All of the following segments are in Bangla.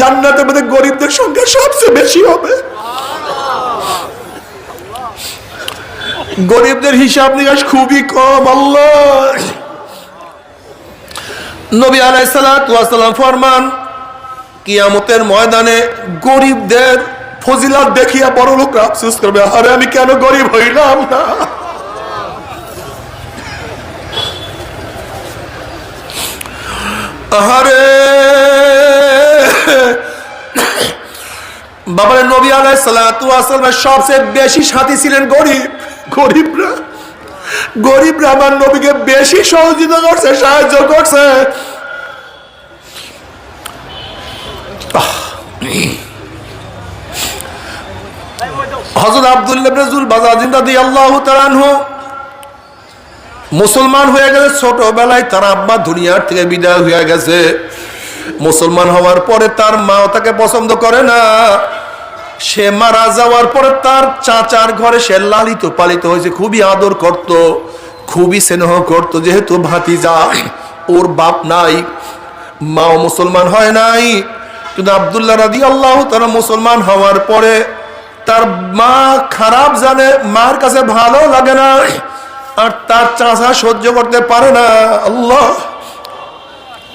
জান্নাতের মধ্যে গরিবদের সংখ্যা সবচেয়ে বেশি হবে। গরিবদের হিসাব নিকাশ খুবই কম, আল্লাহ। নবী আলাইসালাম ফরমান, কিয়ামতের ময়দানে গরিবদের ফজিলাত দেখিয়া বড় লোক আফসোস করবে, আরে আমি কেন গরিব হইলাম না? আহারে! বাবার নবী আলাই সালামের সবচেয়ে বেশি সাথী ছিলেন গরিব। গরিবরা। গরিবরা আমার নবীকে বেশি সহযোগিতা করছে, সাহায্য করছে। হজরত আব্দুল্লাহ রাজুল বাজাজিন রাদিয়াল্লাহু তাআলা আনহু মুসলমান হয়ে গেছে ছোটবেলায় তার আব্বা দুনিয়ার থেকে বিদায় হয়ে গেছে। মুসলমান হওয়ার পরে তার মাও তাকে পছন্দ করে না। সে মারা যাওয়ার পরে তার চাচার ঘরে সে লালিত পালিত হয়েছে, খুবই আদর করত, খুবই স্নেহ করত। যেহেতু ভাতিজা, ওর বাপ নাই, মাও মুসলমান হয় নাই। কিন্তু আবদুল্লাহ রাদি আল্লাহ তারা মুসলমান হওয়ার পরে তার মা খারাপ জানে, মার কাছে ভালো লাগে না, আর তার চাষা সহ্য করতে পারে না। আল্লাহ!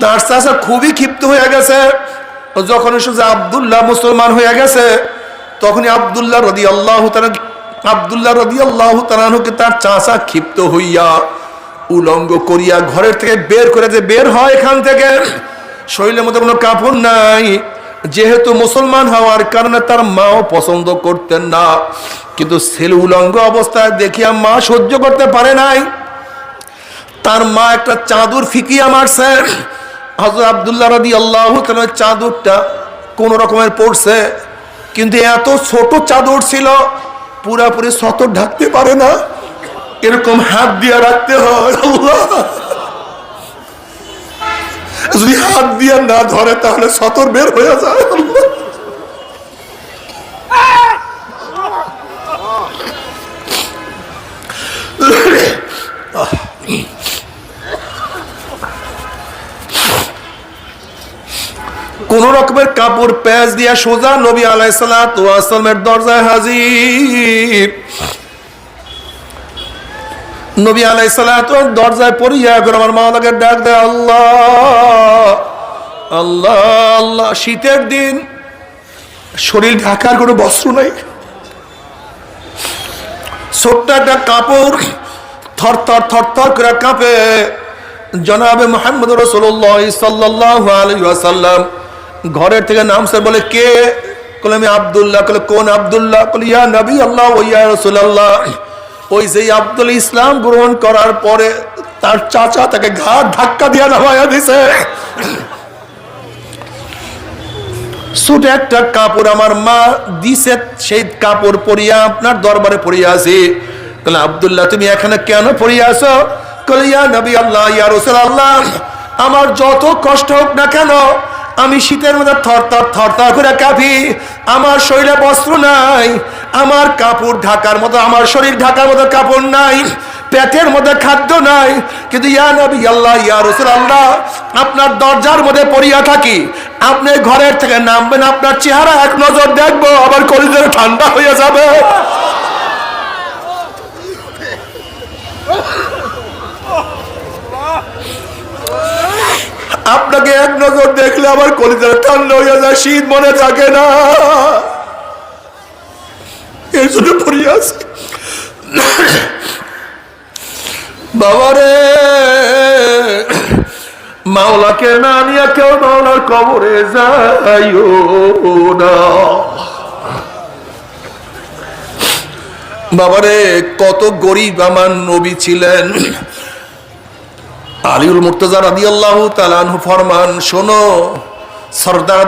তার চাষা খুবই ক্ষিপ্ত হয়ে গেছে। যখন শুনছে আবদুল্লাহ মুসলমান হয়ে গেছে, তখনই আবদুল্লাহ রদি আল্লাহ আবদুল্লাহ রদি আল্লাহ তালাহুকে তার চাষা ক্ষিপ্ত হইয়া উলঙ্গ করিয়া ঘরের থেকে বের করে যে বের হয় এখান থেকে। শরীরের মধ্যে কোনো কাপড় নাই, যেহেতু মুসলমান হওয়ার কারণে তার মাও পছন্দ করতেন না। কিন্তু ছেলে উলঙ্গ অবস্থায় দেখিয়া মা সহ্য করতে পারে নাই। তার মা একটা চাদর ফিকিয়া মারছে। হজরত আবদুল্লাহ রাদি আল্লাহ চাদরটা কোনো রকমের পড়ছে, কিন্তু এত ছোট চাদর ছিল, পুরাপুরি সতর ঢাকতে পারে না। এরকম হাত দিয়ে রাখতে হয় যদি হাত দিয়ে না ধরে, তাহলে সতর বের হয়ে যায় কোন রকমের কাপড়, প্যাচ দিয়া সোজা নবী আলাই আলাইসালামের দরজায় হাজির। নবী আলাইসালাম দরজায় পড়িয়া এখন আমার মাওলাকে ডাক দেয়, আল্লাহ আল্লাহ আল্লাহ, শীতের দিন শরীর ঢাকার কোনো বস্ত্র নাই। ছোট্ট একটা কাপড় থর থর থর থর করে কাঁপে। জনাবে মোহাম্মদ রসুল্লাহ সাল্লাহ আলাইসাল্লাম ঘরের থেকে নাম নামছে বলে, কে? কলে আমি আবদুল্লাহ, কলে কোন আবদুল্লাহ? কলে, ইয়া নবী আল্লাহ ইয়া ওই যে আব্দুল ইসলাম গ্রহণ করার পরে তার চাচা তাকে ঘাট ধাক্কা দিয়া নামায়া দিছে। ছোট একটা কাপড় আমার মা দিছে, সেই কাপড় পরিয়া আপনার দরবারে পরিয়া আছে। কলে, আবদুল্লাহ, তুমি এখানে কেন পরিয়া আছো? কলে, ইয়া নবী আল্লাহ, ইয়া রসুল আল্লাহ আমার যত কষ্ট হোক না কেন আমি শীতের মধ্যে থরথর থরথর করে কাঁপি। আমার শরীরে বস্ত্র নাই। আমার কাপড় ঢাকার মতো, আমার শরীর ঢাকার মতো কাপড় নাই। পেটের মধ্যে খাদ্য নাই। কিন্তু ইয়া নবী, আল্লাহ, ইয়া রসুল, আল্লাহ, আপনার দরজার মধ্যে পড়িয়া থাকি। আপনি ঘরের থেকে নামবেন, আপনার চেহারা এক নজর দেখব, আবার কলিজের ঠান্ডা হয়ে যাবে। আপনাকে এক নজর দেখলে আমার কলিজার ঠান্ডা হয়ে যায়, শীত মনে থাকে না। এই জন্য আছে বাবারে মাওলাকে না নিয়ে কেউ মাওলার কবরে যাইও না। বাবারে কত গরিব আমার নবী ছিলেন। আলিউল মুর্তজা রাদি আল্লাহ তালানহু ফরমান, শোনো, সর্দার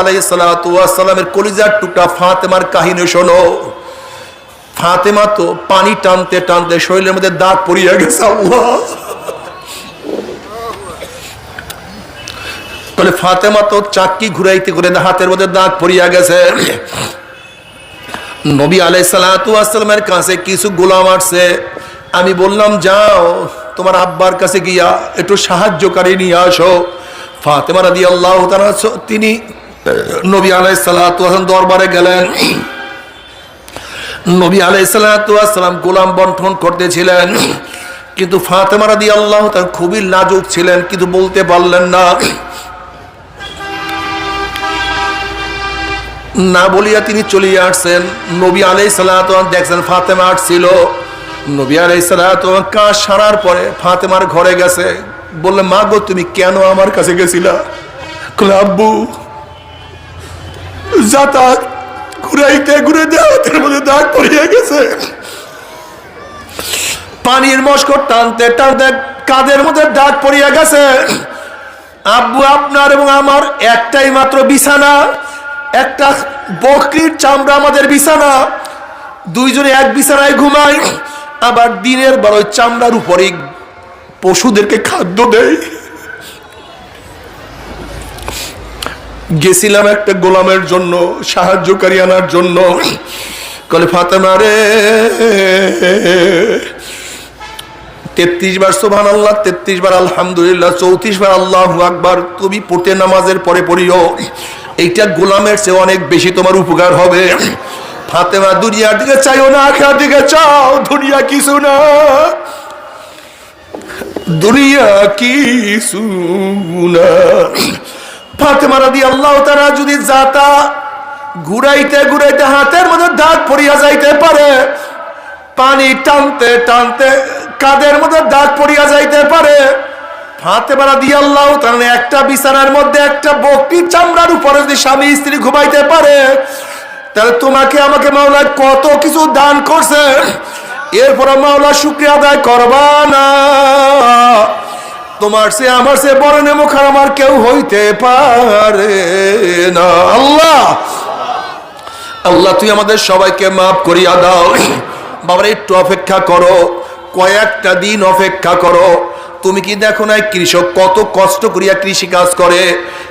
আলাই সালামের কলিজার ফাতেমার কাহিনী শোনো। ফাতেমা তো পানি টানতে টানতে শরীরের মধ্যে দাগ পড়িয়া গেছে বলে, ফাতেমা তো চাক্কি ঘুরাইতে করে হাতের মধ্যে দাগ পড়িয়া গেছে। নবী আলাই সালামের কাছে কিছু গোলাম আসছে। আমি বললাম, যাও, তোমার আব্বার কাছে গিয়া একটু সাহায্যকারী নিয়ে আসো। ফাতেমা রাদি আল্লাহ তিনি নবী আলাই আলাইসালাম দরবারে গেলেন। নবী আলাইসালাম গোলাম বন্টন করতেছিলেন। কিন্তু ফাতেমা রাদি আল্লাহ তার খুবই লাজুক ছিলেন, কিন্তু বলতে পারলেন না। না বলিয়া তিনি চলিয়ে আসছেন। নবী আলাই সালাম দেখছেন ফাতেমা আসছিল। নবী আলাই সালাম কাজ সারার পরে ফাতেমার ঘরে গেছে। বললে, মা গো, তুমি কেন আমার কাছে গেছিলা? আব্বু, যাতায়াত ঘুরাইতে ঘুরে দেওয়াতের মধ্যে দাগ পড়িয়ে গেছে। পানির মস্কর টানতে টানতে কাদের মধ্যে দাগ পড়িয়া গেছে। আব্বু, আপনার এবং আমার একটাই মাত্র বিছানা, একটা বকরির চামড়া আমাদের বিছানা। দুইজনে এক বিছানায় ঘুমাই। আবার দিনের ওই চামড়ার উপরে পশুদেরকে খাদ্য দেয়। গেছিলাম একটা গোলামের জন্য, সাহায্যকারী আনার জন্য। কলে ফাতেমা রে, তেত্রিশ বার সোভান আল্লাহ তেত্রিশ বার আলহামদুলিল্লাহ, চৌত্রিশ বার আল্লাহ আকবার, তুমি পড়তে নামাজের পরে পড়িও। এইটা গোলামের চেয়ে অনেক বেশি তোমার উপকার হবে। ফাতেমা দুনিয়ার দিকে চাইও না আখার দিকে চাও, দুনিয়া কিছু না। দুনিয়া কিছু না। ফাতেমা রাদি আল্লাহ তারা যদি যাতা ঘুরাইতে ঘুরাইতে হাতের মধ্যে দাগ পড়িয়া যাইতে পারে, পানি টানতে টানতে কাদের মধ্যে দাগ পড়িয়া যাইতে পারে হাতে বাড়া দিয়ে আল্লাহ তাহলে একটা বিছানার মধ্যে একটা বকটির চামড়ার উপরে যদি স্বামী স্ত্রী ঘুমাইতে পারে তাহলে তোমাকে আমাকে মাওলা কত কিছু দান করছে। এরপরে মাওলা শুক্রিয়া আদায় করবা না। তোমার সে আমার সে বড় নেমুখার আমার কেউ হইতে পারে না। আল্লাহ আল্লাহ, তুই আমাদের সবাইকে মাফ করিয়া দাও। বাবার, একটু অপেক্ষা করো, কয়েকটা দিন অপেক্ষা করো। তুমি কি দেখো না কৃষক কত কষ্ট করিয়া কৃষি কাজ করে,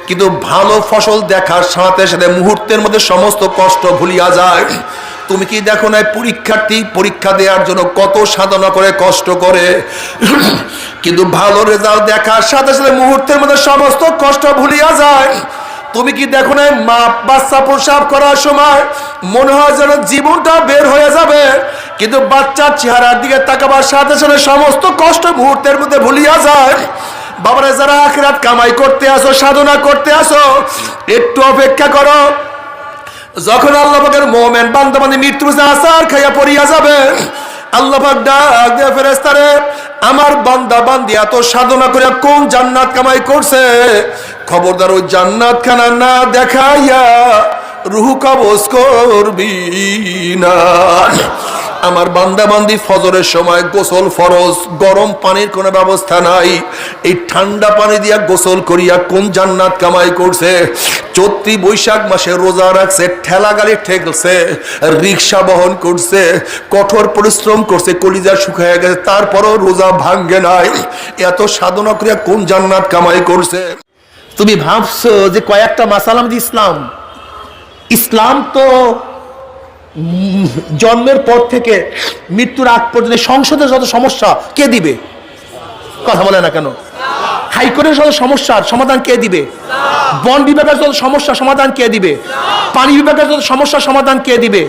কিন্তু ভালো ফসল দেখার সাথে সাথে মুহূর্তের মধ্যে সমস্ত কষ্ট ভুলিয়া যায়। তুমি কি দেখো না পরীক্ষার্থী পরীক্ষা দেওয়ার জন্য কত সাধনা করে, কষ্ট করে। কিন্তু ভালো রেজাল্ট দেখার সাথে সাথে মুহূর্তের মধ্যে সমস্ত কষ্ট ভুলিয়া যায়। তুমি কি দেখো না মা বাচ্চা প্রসাব করার সময় মনে হয় যেন জীবনটা বের হয়ে যাবে, কিন্তু বাচ্চার চেহারার দিকে তাকাবার সাথে সাথে সমস্ত কষ্ট মুহূর্তের মধ্যে ভুলিয়া যায়। বাবারা, যারা আখরাত কামাই করতে আসো, সাধনা করতে আসো, একটু অপেক্ষা করো। যখন আল্লাহ পাকের মোমেন বান্দাবান্দি মৃত্যু আসার খাইয়া পড়িয়া যাবে, আল্লাহ পাক ডাক দিয়ে ফেরেস্তারে আমার বান্দা বান্দি এত সাধনা করে কোন জান্নাত কামাই করছে? খবরদার ওই জান্নাত খানা না দেখাইয়া রুহু কবজ করবি না। আমার বান্দা বান্দি ফজরের সময় গোসল ফরজ, গরম পানির কোনো ব্যবস্থা নাই। এই ঠান্ডা পানি দিয়া গোসল করিয়া কোন জান্নাত কামাই করছে? চৈত্রি বৈশাখ মাসে রোজা রাখছে, ঠেলা গাড়ি ঠেকছে, রিক্সা বহন করছে, কঠোর পরিশ্রম করছে, কলিজা শুকায় গেছে, তারপরও রোজা ভাঙ্গে নাই। এত সাধনা করিয়া কোন জান্নাত কামাই করছে? তুমি ভাবছ যে কয়েকটা মাসালাম ইসলাম। ইসলাম তো জন্মের পর থেকে মৃত্যুর আগ পর্যন্ত সংসদের যত সমস্যা, কে দিবে? কথা বলে না কেন? হাইকোর্টের যত সমস্যার সমাধান কে দিবে? বন বিভাগের যত সমস্যা, সমাধান কে দিবে? পানি বিভাগের যত সমস্যার সমাধান কে দিবে?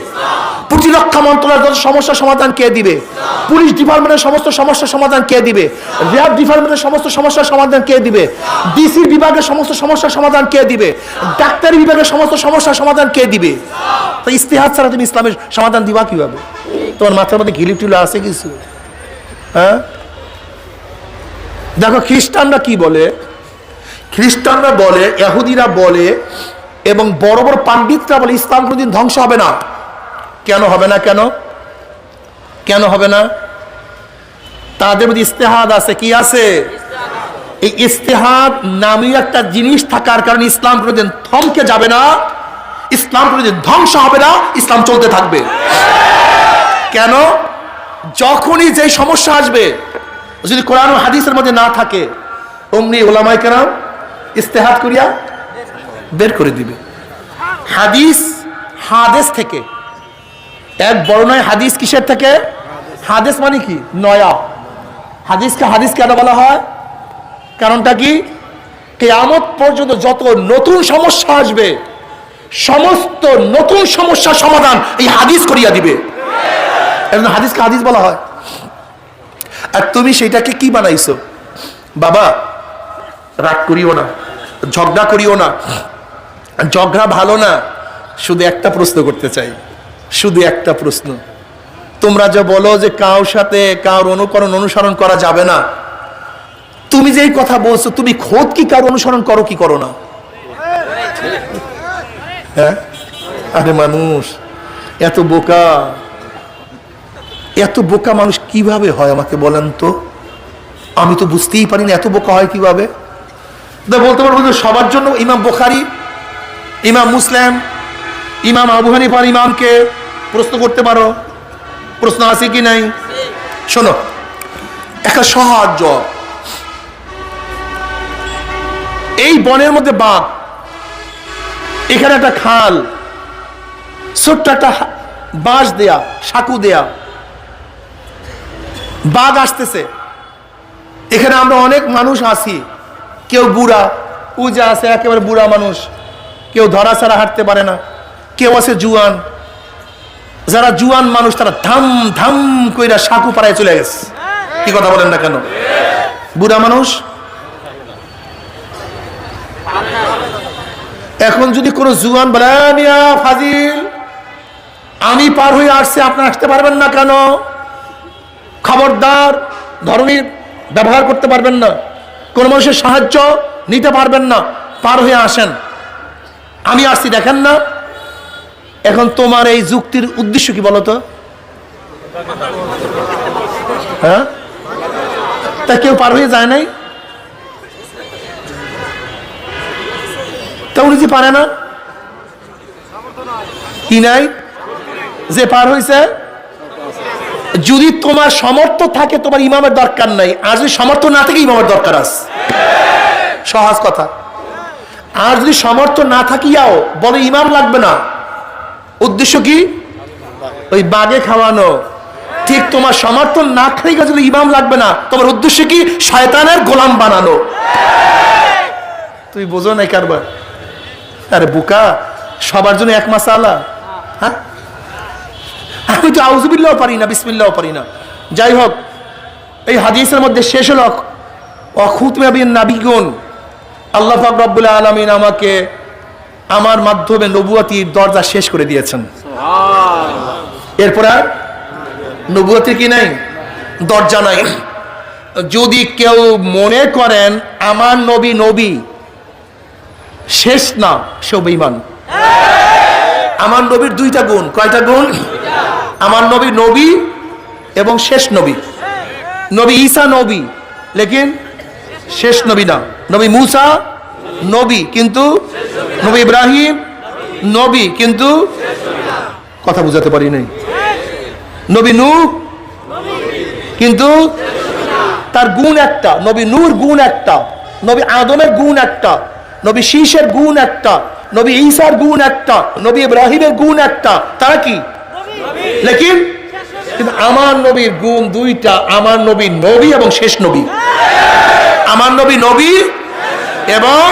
প্রতিরক্ষা মন্ত্রণালয়ের যত সমস্যার সমাধান কে দিবে? পুলিশ ডিপার্টমেন্টের সমস্ত সমস্যার সমাধান কে দিবে? র্যাব ডিপার্টমেন্টের সমস্ত সমস্যার সমাধান কে দিবে? ডিসি বিভাগের সমস্ত সমস্যার সমাধান কে দিবে? ডাক্তারি বিভাগের সমস্ত সমস্যার সমাধান কে দিবে? তো ইস্তেহাদ ছাড়া তুমি ইসলামের সমাধান দিবা কীভাবে? তোমার মাথার মধ্যে ঘিলি টুলি আছে কিছু? হ্যাঁ? দেখো, খ্রিস্টানরা কি বলে? খ্রিস্টানরা বলে এহুদিরা বলে, এবং বড় বড় পাণ্ডিতরা বলে, ইসলাম কোনোদিন ধ্বংস হবে না। কেন হবে না কেন? কেন হবে না? তাদের মধ্যে ইস্তেহাদ আছে, কি আছে? এই ইস্তেহাদ নামী একটা জিনিস থাকার কারণে ইসলাম কোনোদিন থমকে যাবে না, ইসলাম কোনোদিন ধ্বংস হবে না, ইসলাম চলতে থাকবে। কেন? যখনই যে সমস্যা আসবে, যদি কোরআন হাদিসের মধ্যে না থাকে, অমনি ওলামাই কেরাম ইস্তেহাদ করিয়া বের করে দিবে। হাদিস, হাদেস থেকে এক বর্ণায় হাদিস কিসের থেকে? হাদিস মানে কি? নয়া। হাদিসকে হাদিস কেন বলা হয়? কারণটা কি? কেয়ামত পর্যন্ত যত নতুন সমস্যা আসবে, সমস্ত নতুন সমস্যার সমাধান এই হাদিস করিয়া দিবে। এজন্য হাদিসকে হাদিস বলা হয়। আর তুমি সেটাকে কি বানাইছো? বাবা, রাগ করিও না, ঝগড়া করিও না। ঝগড়া ভালো না, শুধু একটা প্রশ্ন করতে চাই। শুধু একটা প্রশ্ন। তোমরা যে বলো যে কার সাথে কার অনুকরণ অনুসরণ করা যাবে না। তুমি যেই কথা বলছো, তুমি খোদ কি কার অনুসরণ করো, কি করো না? হ্যাঁ? আরে মানুষ, এত বোকা। এত বোকা মানুষ কীভাবে হয় আমাকে বলেন তো? আমি তো বুঝতেই পারি না, এত বোকা হয় কীভাবে? বলতে পারব সবার জন্য ইমাম বোখারি, ইমাম মুসলিম ইমাম আবু হানিফার ইমামকে প্রশ্ন করতে পারো? প্রশ্ন আছে কি নাই? শোনো, একটা সহজ এই বনের মধ্যে বাঘ, এখানে একটা খাল, ছোট্ট একটা বাঁশ দেয়া, সাকু দেয়া। বাঘ আসতেছে। এখানে আমরা অনেক মানুষ আছি। কেউ বুড়া উজা আছে একেবারে বুড়া মানুষ, কেউ ধরা ছাড়া হাঁটতে পারে না। কেউ আছে জুয়ান? যারা জুয়ান মানুষ, তারা ধাম ধাম কইরা সাকু পাড়ায় চলে গেছে। কি কথা বলেন না কেন? বুড়া মানুষ? এখন যদি কোনো জুয়ান বলে ফাজিল, আমি পার হয়ে আসছি, আপনারা আসতে পারবেন না কেন? খবরদার ধরনের ব্যবহার করতে পারবেন না। কোনো মানুষের সাহায্য নিতে পারবেন না। পার হয়ে আসেন। আমি আসছি, দেখেন না। এখন তোমার এই যুক্তির উদ্দেশ্য কি বলতো হ্যাঁ? তা কেউ পার হয়ে যায় নাই? তা উনি যে পারে না? কি নাই? যে পার হয়েছে যদি তোমার সমর্থ থাকে, তোমার ইমামের দরকার নাই। আর যদি সমর্থ না থাকে, ইমামের দরকার আছে। সহজ কথা। আর যদি সমর্থ না থাকিয়াও, বলে ইমাম লাগবে না। উদ্দেশ্য কি? ওই বাগে খাওয়ানো। ঠিক তোমার সমর্থন না খাইলে যদি ইমাম লাগবে না। তোমার উদ্দেশ্য কি? শয়তানের গোলাম বানানো। তুই বোঝো নাই কারবার। আরে বুকা, সবার জন্য এক মাসালা। হ্যাঁ? আমি তো আউজবিল্লাও পারি না বিসমিল্লাও পারি না। যাই হোক, এই হাদিসের মধ্যে শেষ হল অখুত নাবিগুন। আল্লাহ পাক রব্বুল আলমিন আমাকে আমার মাধ্যমে নবুয়াতির দরজা শেষ করে দিয়েছেন। এরপর আর নবুয়াতির কি নাই? দরজা নাই। যদি কেউ মনে করেন আমার নবী নবী শেষ না সেও বেইমান আমার নবীর দুইটা গুণ। কয়টা গুণ? আমার নবী নবী এবং শেষ নবী। নবী ঈসা নবী লেকিন শেষ নবী না। নবী মুসা নবী কিন্তু নবী ইব্রাহিম, নবী কিন্তু কথা বুঝাতে পারি নাই। নবী নূ কিন্তু তার গুণ একটা, নবী নূর গুণ একটা, নবী আদমের গুণ একটা, নবী শীষের গুণ একটা, নবী ঈসার গুণ একটা, নবী ইব্রাহিমের গুণ একটা, তারা কি? লেকিন, কিন্তু আমার নবীর গুণ দুইটা, আমার নবী নবী এবং শেষ নবী। আমার নবী নবী এবং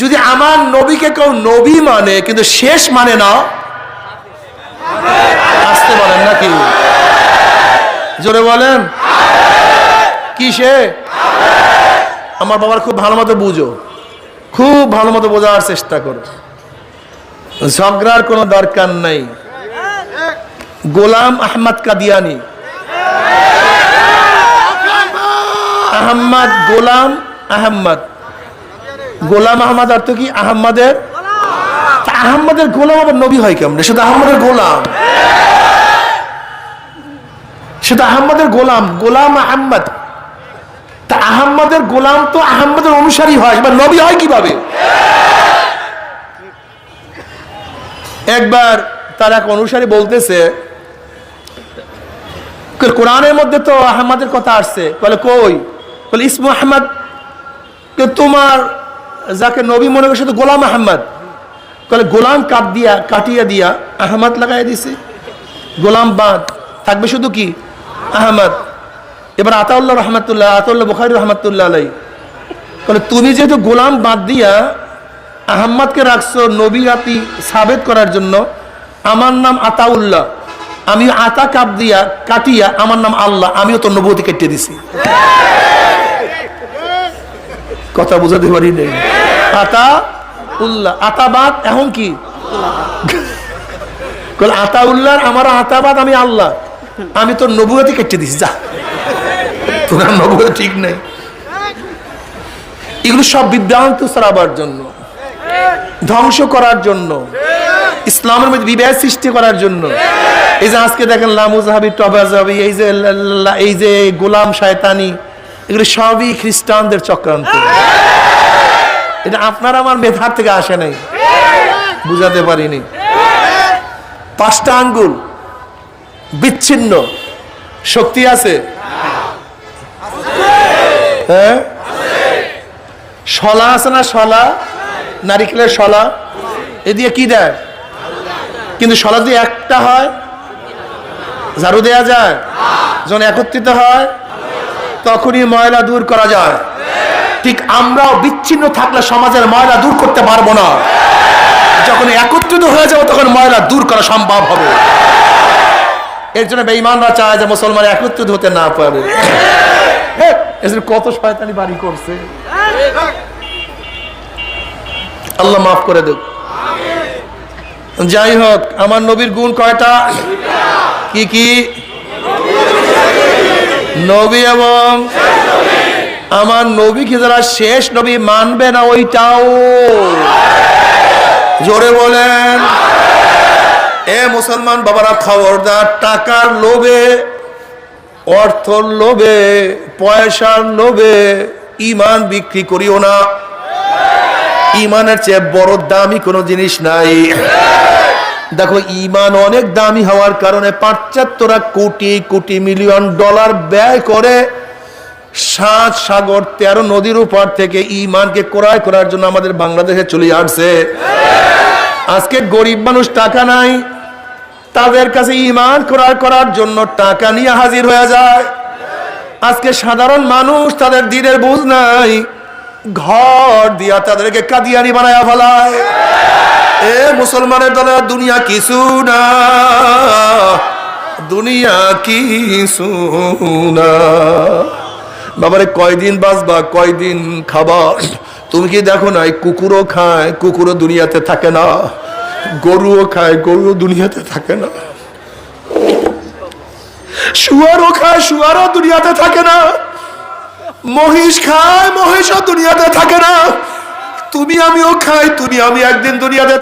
যদি আমার নবীকে কেউ নবী মানে কিন্তু শেষ মানে না, আসতে বলেন নাকি? জোরে বলেন। কি সে আমার বাবার খুব ভালো মতো বুঝো। খুব ভালো মতো বোঝার চেষ্টা করো। ঝগড়ার কোনো দরকার নাই। গোলাম আহমদ কাদিয়ানি। আহম্মদ গোলাম আহম্মদ গোলাম আহমদ অর্থ কি? আহম্মদের? তা আহম্মদের গোলাম আবার নবী হয় কেমন? শুধু আহম্মদের গোলাম। শুধু আহম্মদের গোলাম গোলাম আহম্মদ। তা আহম্মদের গোলাম তো আহম্মদের অনুসারী হয়, এবার নবী হয় কীভাবে? একবার তার এক অনুসারী বলতেছে কোরআনের মধ্যে তো আহমদের কথা আসছে। বলে, কই? বলে, ইসমু আহমদ তোমার যাকে নবী মনে করে শুধু গোলাম আহমদ। বলে গোলাম কাট দিয়া, কাটিয়া দিয়া আহমদ লাগাই দিছে। গোলাম বাদ, থাকবে শুধু কি? আহমদ। এবার আতাউল্লাহ রহমতুল্লাহ, আতাউল্লাহ বুখারি রহমতুল্লাহ আলাই বলে তুমি যেহেতু গোলাম বাদ দিয়া আহম্মদকে রাখছো নবী জাতি সাবেত করার জন্য, আমার নাম আতাউল্লাহ, আমি আতা কাপ দিয়া কাটিয়া আমার নাম আল্লাহ, আমিও তো নবতী কেটে দিছি। কথা বুঝাতে পারি নেই। আতাবাদ এখন কি? আতা আমার আতাবাদ আমি আল্লাহ। আমি তো নবুয়তি কেটে দিছি, যা। তোর নবুয় ঠিক এগুলো সব বিভ্রান্ত সরাবার জন্য, ধ্বংস করার জন্য, ইসলামের মধ্যে বিবাহ সৃষ্টি করার জন্য। এই যে আজকে দেখেন লামুজাহাবি টবাজাবি এই যে এই যে গোলাম শায়তানি, এগুলো সবই খ্রিস্টানদের চক্রান্ত। এটা আপনার আমার মেধার থেকে আসে নাই। বুঝাতে পারিনি। পাঁচটা আঙ্গুল বিচ্ছিন্ন। শক্তি আছে? হ্যাঁ? শলা আছে না শলা? নারিকেলের শলা? এ দিয়ে কি দেয়? কিন্তু শলা দিয়ে একটা হয়, ঝাড়ু দেয়া যায়, যখন একত্রিত হয়, তখনই ময়লা দূর করা যায়। ঠিক আমরাও বিচ্ছিন্ন থাকলে সমাজের ময়লা দূর করতে পারব না। যখন একত্রিত হয়ে যাব, তখন ময়লা দূর করা সম্ভব হবে। এর জন্য বেঈমানরা চায় যে মুসলমান একত্রিত হতে না পারে। কত শয়তানি বাড়ি করছে। আল্লাহ মাফ করে দেব যাই হোক, আমার নবীর গুণ কয়টা? কি কি? নবী এবং আমার নবীকে যারা শেষ নবী মানবে না, ওইটাও। জোরে বলেন। এ মুসলমান বাবারা, খবরদার, টাকার লোভে, অর্থর লোভে, পয়সার লোভে ইমান বিক্রি করিও না। ইমানের চেয়ে বড় দামি কোনো জিনিস নাই। দেখো ইমান অনেক দামি হওয়ার কারণে পাশ্চাত্যরা কোটি কোটি মিলিয়ন ডলার ব্যয় করে সাত সাগর, তেরো নদীর উপর থেকে ইমানকে ক্রয় করার জন্য আমাদের বাংলাদেশে চলে আসছে। আজকে গরিব মানুষ টাকা নাই, তাদের কাছে ইমান ক্রয় করার জন্য টাকা নিয়ে হাজির হয়ে যায়। আজকে সাধারণ মানুষ তাদের দিনের বুঝ নাই, ঘর দিয়া তাদেরকে কাদিয়ানি বানায়া ফেলায়। এ মুসলমানের দলে দুনিয়া কিছু না, দুনিয়া কিছু না। বাবারে, কয়দিন বাঁচবা, কয়দিন খাবা? তুমি কি দেখো নাই, কুকুরও খায়, কুকুরও দুনিয়াতে থাকে না। গরুও খায়, গরুও দুনিয়াতে থাকে না। শুয়ারও খায়, শুয়ারও দুনিয়াতে থাকে না। মহিষ খায়, মহিষও দুনিয়াতে থাকে না। তুমি আমিও খাই, তুমি আমি একদিন দুনিয়াতে